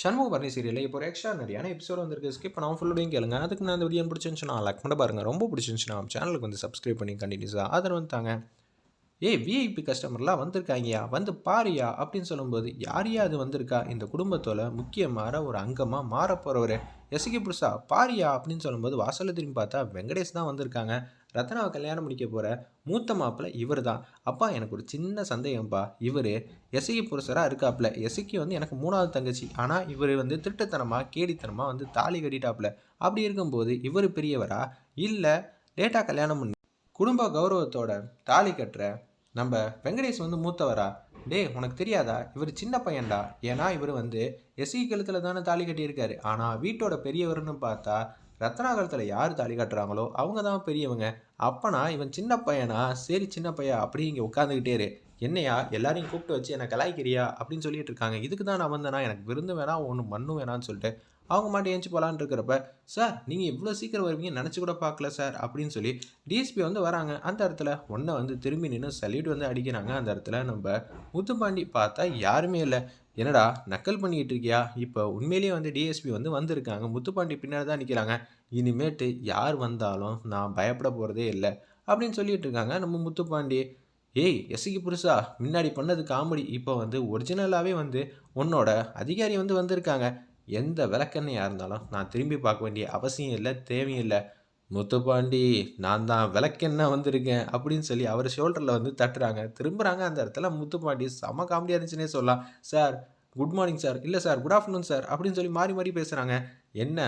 சண்முக பரணி சீரியலில் இப்போ ஒரு எக்ஸ்ட்ரா நிறையான எபிசோட் வந்திருக்கு ஸ்கிப் பண்ணாமல் ஃபுல்லோடையும் கேளுங்க. அதுக்கு நான் இந்த வீடியோ பிடிச்சிருந்துச்சுன்னா லைக் பண்ண பாருங்கள் ரொம்ப பிடிச்சிருந்துச்சுன்னா சேனலுக்கு வந்து சப்ஸ்கிரைப் பண்ணி கண்டினியூஸாக ஆதரவு தாங்க. ஏய் விஐபி கஸ்டமர்லாம் வந்திருக்காங்கயா வந்து பாரியா அப்படின்னு சொல்லும்போது யாரையா அது வந்திருக்கா? இந்த குடும்பத்தோட முக்கியமான ஒரு அங்கமாக மாற போகிறவர் புருஷா பாரியா அப்படின்னு சொல்லும்போது வாசலை திரும்பி பார்த்தா வெங்கடேஷ் தான் வந்திருக்காங்க. ரத்னாவை கல்யாணம் முடிக்க போகிற மூத்த மாப்பிள்ள இவர் தான் அப்பா எனக்கு ஒரு சின்ன சந்தேகம்ப்பா இவர் எசகி புருஷராக இருக்காப்புல எசகி வந்து எனக்கு மூணாவது தங்கச்சி. ஆனால் இவர் வந்து திருட்டுத்தனமாக கேடித்தனமாக வந்து தாலி கட்டிட்டாப்புல அப்படி இருக்கும்போது இவர் பெரியவரா? இல்லை லேட்டாக கல்யாணம் பண்ணி குடும்ப கௌரவத்தோட தாலி கட்டுற நம்ம வெங்கடேஷ் வந்து மூத்தவரா? டேய் உனக்கு தெரியாதா? இவர் சின்ன பையன்டா. ஏன்னா இவர் வந்து எஸ்சி கழுத்தில் தானே தாலி கட்டியிருக்காரு. ஆனால் வீட்டோட பெரியவர்னு பார்த்தா ரத்னாகரத்தில் யார் தாலி கட்டுறாங்களோ அவங்க தான் பெரியவங்க. அப்பனா இவன் சின்ன பையனா? சரி சின்ன பையா அப்படி இங்கே உட்காந்துக்கிட்டே இரு. என்னையா எல்லாரையும் கூப்பிட்டு வச்சு என்னை கலாய்க்கிறியா? அப்படின்னு சொல்லிட்டு இருக்காங்க. இதுக்கு தான் நான் வந்தேனா எனக்கு விருந்து வேணாம் ஒன்று மண்ணும் வேணான்னு சொல்லிட்டு. அவங்க மாட்டி ஏஞ்சி போகலான்னு இருக்கிறப்ப சார் நீங்கள் இவ்வளோ சீக்கிரம் வருவீங்கன்னு நினச்சி கூட பார்க்கல சார் அப்படின்னு சொல்லி டிஎஸ்பி வந்து வராங்க. அந்த இடத்துல ஒன்றை வந்து திரும்பி நின்று சல்யூட் வந்து அடிக்கிறாங்க. அந்த இடத்துல நம்ம முத்துப்பாண்டி பார்த்தா யாருமே இல்லை. என்னடா நக்கல் பண்ணிக்கிட்டு இருக்கியா? இப்போ உண்மையிலேயே வந்து டிஎஸ்பி வந்து வந்திருக்காங்க. முத்துப்பாண்டி பின்னாடி தான் நிற்கிறாங்க இனிமேட்டு யார் வந்தாலும் நான் பயப்பட போகிறதே இல்லை அப்படின்னு சொல்லிட்டு இருக்காங்க நம்ம முத்துப்பாண்டி. ஏய் எஸ்சிக்கு புருஷா முன்னாடி பண்ணது காமெடி இப்போ வந்து ஒரிஜினலாகவே வந்து உன்னோட அதிகாரி வந்து வந்திருக்காங்க. எந்த விளக்கெண்ணையாக இருந்தாலும் நான் திரும்பி பார்க்க வேண்டிய அவசியம் இல்லை தேவையும் இல்லை. முத்துப்பாண்டி நான் தான் விளக்கென்ன வந்திருக்கேன் அப்படின்னு சொல்லி அவர் ஷோல்டரில் வந்து தட்டுறாங்க. திரும்புகிறாங்க அந்த இடத்துல முத்துப்பாண்டி. செம காமெடியாக இருந்துச்சுன்னே சொல்லலாம். சார் குட் மார்னிங் சார் இல்லை சார் குட் ஆஃப்டர்நூன் சார் அப்படின்னு சொல்லி மாறி மாறி பேசுகிறாங்க என்ன?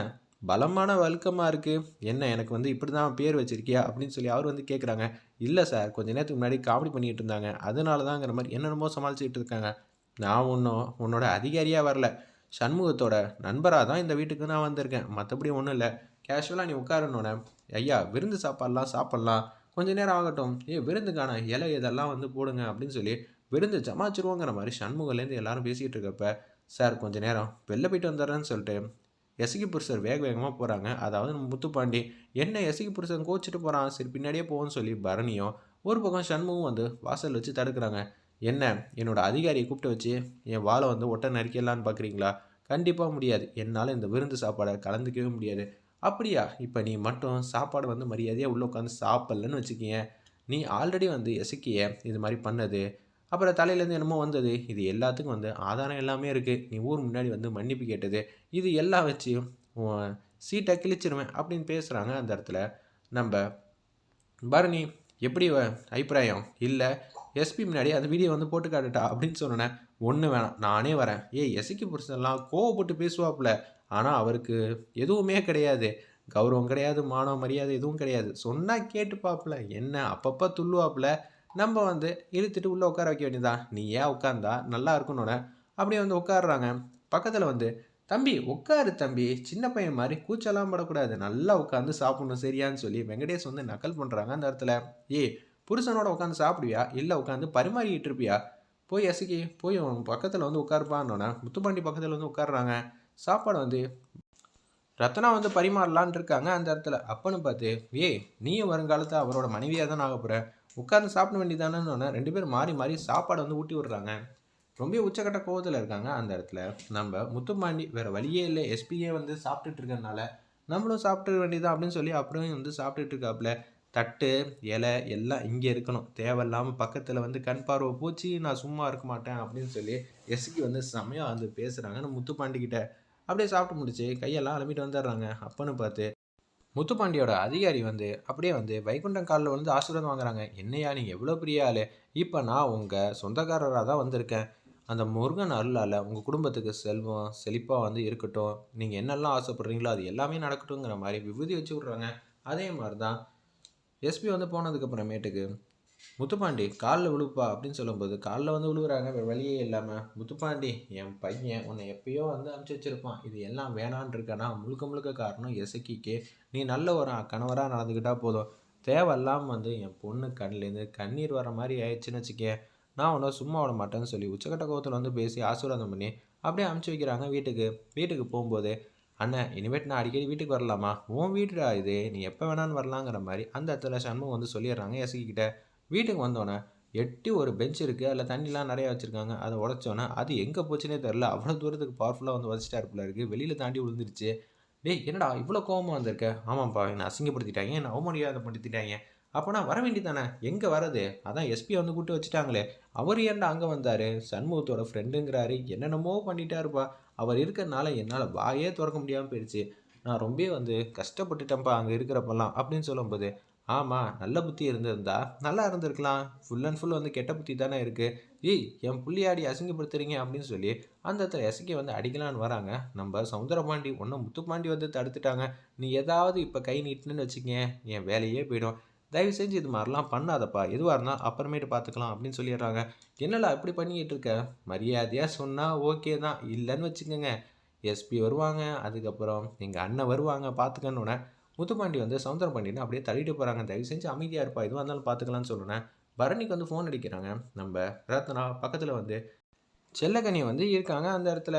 பலமான வழுக்கமாக இருக்குது என்ன எனக்கு வந்து இப்படி தான் பேர் வச்சிருக்கியா? அப்படின்னு சொல்லி அவர் வந்து கேட்குறாங்க இல்லை சார் கொஞ்ச நேரத்துக்கு முன்னாடி காமெடி பண்ணிகிட்டு இருந்தாங்க. அதனால தாங்கிற மாதிரி என்னென்னமோ சமாளிச்சுட்டு இருக்காங்க. நான் ஒன்றும் உன்னோட அதிகாரியாக வரல. சண்முகத்தோட நண்பராக தான் இந்த வீட்டுக்கு நான் வந்திருக்கேன். மற்றபடி ஒன்றும் இல்லை. கேஷுவலாக நீ உட்காரணுன்னே ஐயா விருந்து சாப்பாடலாம் சாப்பிட்லாம். கொஞ்ச நேரம் ஆகட்டும். ஏ விருந்துக்கான இலை இதெல்லாம் வந்து போடுங்க அப்படின்னு சொல்லி விருந்து ஜமாச்சிருவோங்கிற மாதிரி சண்முகலேருந்து எல்லாரும் பேசிகிட்டு இருக்கப்ப சார் கொஞ்சம் நேரம். வெளில போயிட்டு வந்துடுறேன்னு சொல்லிட்டு எசகி புருஷர் வேக வேகமாக போகிறாங்க அதாவது நம்ம முத்துப்பாண்டி என்ன எசகி புருஷன் கோச்சிட்டு போகிறான் சரி பின்னாடியே போகும்னு சொல்லி பரணியும் ஒரு பக்கம் சண்முகம் வந்து வாசல் வச்சு தடுக்கிறாங்க. என்ன? என்னோட அதிகாரியை கூப்பிட்டு வச்சு என் வாழை வந்து ஒட்ட நறுக்கலான்னு பார்க்குறீங்களா கண்டிப்பாக முடியாது. என்னால் இந்த விருந்து சாப்பாடை கலந்துக்கவே முடியாது. அப்படியா? இப்போ நீ மட்டும் சாப்பாடு வந்து மரியாதையாக உள்ளே உட்காந்து சாப்பிட்லன்னு வச்சுக்கிங்க நீ ஆல்ரெடி வந்து எசக்கிய இது மாதிரி பண்ணது. அப்புறம் தலையிலேருந்து என்னமோ வந்தது. இது எல்லாத்துக்கும் வந்து ஆதாரம் எல்லாமே இருக்குது நீ ஊர் முன்னாடி வந்து மன்னிப்பு கேட்டது. இது எல்லாம் வச்சு சீட்டை கிழிச்சிருவேன் அப்படின்னு பேசுகிறாங்க அந்த இடத்துல. நம்ம பரணி எப்படி அபிப்பிராயம்? இல்லை எஸ்பி முன்னாடி அந்த வீடியோ வந்து போட்டு காட்டுட்டா அப்படின்னு சொன்னேன் ஒன்று வேணாம் நானே வரேன். ஏய் எஸ்சிக்கு புருஷன்லாம் கோவப்பட்டு பேசுவாப்புல. ஆனால் அவருக்கு எதுவுமே கிடையாது. கௌரவம் கிடையாது மானவ மரியாதை எதுவும் கிடையாது. சொன்னால் கேட்டுப்பாப்புல. என்ன அப்பப்போ துள்ளுவாப்புல. நம்ம வந்து இழுத்துட்டு உள்ளே உட்கார வைக்க வேண்டியதான் நீ ஏன் உட்காந்தா நல்லா இருக்கணும்னு அப்படியே வந்து உட்காடுறாங்க பக்கத்தில் வந்து தம்பி உட்காரு தம்பி. சின்ன பையன் மாதிரி கூச்சலாம் படக்கூடாது. நல்லா உட்காந்து சாப்பிடணும். சரியான்னு சொல்லி வெங்கடேஷ் வந்து நக்கல் பண்ணுறாங்க அந்த இடத்துல. ஏய் புருஷனோட உட்காந்து சாப்பிடுவியா? இல்லை உட்காந்து பரிமாறிக்கிட்டு இருப்பியா? போய் எசுக்கி போய் பக்கத்தில் வந்து உட்காருப்பான்னொன்னே முத்துப்பாண்டி பக்கத்தில் வந்து உட்காடுறாங்க சாப்பாடு வந்து ரத்னா வந்து பரிமாறலான் இருக்காங்க அந்த இடத்துல. அப்பன்னு பார்த்து ஏய் நீயும் வருங்காலத்தில் அவரோட மனைவியாக தான் ஆக போகிற உட்காந்து சாப்பிட வேண்டியதானே ரெண்டு பேரும் மாறி மாறி சாப்பாடு வந்து ஊட்டி விடுறாங்க. ரொம்ப உச்சக்கட்ட கோவத்தில் இருக்காங்க அந்த இடத்துல. நம்ம முத்துப்பாண்டி வேறு வழியே இல்லை. எஸ்பியே வந்து சாப்பிட்டுட்டு இருக்கனால நம்மளும் சாப்பிட்டு வேண்டியதான் அப்படின்னு சொல்லி அப்படியும் வந்து சாப்பிட்டுட்டு இருக்காப்புல. தட்டு இலை எல்லாம் இங்கே இருக்கணும். தேவையில்லாமல் பக்கத்தில் வந்து கண் பார்வை போச்சு நான் சும்மா இருக்க மாட்டேன் அப்படின்னு சொல்லி எஸ்கி வந்து செம்மையாக வந்து பேசுகிறாங்க நம்ம முத்துப்பாண்டிக்கிட்ட அப்படியே சாப்பிட்டு முடிச்சு கையெல்லாம் அலம்பிட்டு வந்துடுறாங்க. அப்பன்னு பார்த்து முத்துப்பாண்டியோட அதிகாரி வந்து அப்படியே வந்து வைகுண்டம் காலில் வந்து ஆசீர்வாதம் வாங்குறாங்க. என்னையா நீங்கள் எவ்வளோ பெரிய ஆள்? இப்போ நான் உங்கள் சொந்தக்காரராக தான் வந்திருக்கேன். அந்த முருகன் அருளால் உங்கள் குடும்பத்துக்கு செல்வம் செழிப்பாக வந்து இருக்கட்டும். நீங்கள் என்னெல்லாம் ஆசைப்படுறீங்களோ அது எல்லாமே நடக்கட்டுங்கிற மாதிரி விபூதி வச்சு விட்றாங்க. அதே மாதிரி தான் எஸ்பி வந்து போனதுக்கப்புறமேட்டுக்கு முத்துப்பாண்டி காலில் விழுப்பா அப்படின்னு சொல்லும்போது காலில் வந்து விழுவுறாங்க. வேறு வழியே இல்லாமல் முத்துப்பாண்டி என் பையன் உன்னை எப்பயோ வந்து அனுப்பிச்சி வச்சுருப்பான். இது எல்லாம் வேணான் இருக்கனா முழுக்க முழுக்க காரணம் எசக்கிக்கே நீ நல்ல ஒரு கணவராக நடந்துக்கிட்டால் போதும். தேவையில்லாமல் வந்து என் பொண்ணு கண்ணிலேருந்து கண்ணீர் வர மாதிரி ஆயிடுச்சுன்னு வச்சுக்கேன். நான் உன்னை சும்மா விட மாட்டேன்னு சொல்லி உச்சக்கட்ட கோவத்தில் வந்து பேசி ஆசீர்வாதம் பண்ணி அப்படியே அனுப்பிச்சி வைக்கிறாங்க வீட்டுக்கு. வீட்டுக்கு போகும்போது அண்ணன் இனிமேட்டு நான் அடிக்கடி வீட்டுக்கு வரலாமா? உன் வீடுடா இது. நீ எப்போ வேணாலும் வரலாங்கிற மாதிரி. அந்த இடத்துல சண்முகம் வந்து சொல்லிடுறாங்க எசக்கிக்கிட்ட வீட்டுக்கு வந்தோடனே எட்டி ஒரு பெஞ்ச் இருக்குது அதில் தண்ணிலாம் நிறையா வச்சுருக்காங்க. அதை உடச்சோன்னே அது எங்கே போச்சுன்னே தெரில அவ்வளோ தூரத்துக்கு பவர்ஃபுல்லாக வந்து வச்சுட்டா இருப்பில் இருக்குது வெளியில் தாண்டி விழுந்துருச்சு. டேய் என்னடா இவ்வளோ கோவமாக வந்திருக்க? ஆமாம்ப்பா என்னை அசிங்கப்படுத்திட்டாங்க. என்னை அப்போ நான் வர வேண்டியதானே எங்கே வரது அதான் எஸ்பி வந்து கூப்பிட்டு வச்சுட்டாங்களே. அவர் ஏன்டா அங்கே வந்தார்? சண்முகத்தோட ஃப்ரெண்டுங்கிறாரு என்னென்னமோ பண்ணிட்டாருப்பா. அவர் இருக்கிறனால என்னால் வாயே திறக்க முடியாமல் போயிடுச்சு. நான் ரொம்ப வந்து கஷ்டப்பட்டுட்டேன்ப்பா அங்கே இருக்கிறப்பெல்லாம் அப்படின்னு சொல்லும்போது ஆமாம் நல்ல புத்தி இருந்திருந்தா நல்லா இருந்திருக்கலாம். ஃபுல் அண்ட் ஃபுல் வந்து கெட்ட புத்தி தானே இருக்குது ஏய் என் புள்ளியாடி அசிங்கப்படுத்துறீங்க அப்படின்னு சொல்லி அந்த இடத்துல எசக்கி வந்து அடிக்கலான்னு வராங்க. நம்ம சவுந்தரபாண்டி ஒன்றும் முத்துப்பாண்டி வந்து தடுத்துட்டாங்க. நீ ஏதாவது இப்போ கை நீட்டுன்னு வச்சுக்கங்க என் வேலையே போயிடும். தயவு செஞ்சு இது மாதிரிலாம் பண்ணாதப்பா. எதுவாக இருந்தால் அப்புறமேட்டு பார்த்துக்கலாம் அப்படின்னு சொல்லிடுறாங்க. என்னடா இப்படி பண்ணிக்கிட்டு இருக்க? மரியாதையாக சொன்னால் ஓகே தான். இல்லைன்னு வச்சுக்கோங்க. எஸ்பி வருவாங்க. அதுக்கப்புறம் எங்கள் அண்ணன் வருவாங்க. பார்த்துக்கணுன்னே முத்துப்பாண்டி வந்து சவுந்தரம் பாண்டியனை அப்படியே தள்ளிட்டு போகிறாங்க தயவு செஞ்சு அமைதியாக இருப்பா. எதுவாக இருந்தாலும் பார்த்துக்கலாம்னு சொல்லுனேன். பரணிக்கு வந்து ஃபோன் அடிக்கிறாங்க. நம்ம ரத்னா பக்கத்தில் வந்து செல்லக்கனி வந்து இருக்காங்க அந்த இடத்துல.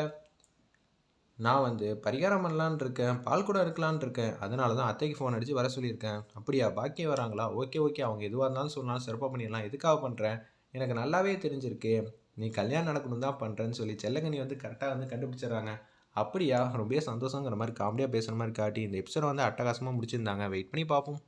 நான் வந்து பரிகாரம் பண்ணலான்னு இருக்கேன் பால் கூட இருக்கலான்னு இருக்கேன். அதனால தான் அத்தைக்கு ஃபோன் அடித்து வர சொல்லியிருக்கேன். அப்படியா பாக்கியம் வராங்களா? Okay okay. அவங்க எதுவாக இருந்தாலும் சொன்னாலும் சிறப்பாக பண்ணிடலாம். எதுக்காக பண்ணுறேன் எனக்கு நல்லாவே தெரிஞ்சிருக்கு. நீ கல்யாணம் நடக்கணும் தான் பண்ணுறேன்னு சொல்லி செல்லங்கனி வந்து கரெக்டாக வந்து கண்டுபிடிச்சிடுறாங்க. அப்படியா? ரொம்ப சந்தோஷங்கிற மாதிரி காமெடியாக பேசுகிற மாதிரி காட்டி இந்த எபிசோட வந்து அட்டகாசமாக முடிச்சிருந்தாங்க. வெயிட் பண்ணி பார்ப்போம்.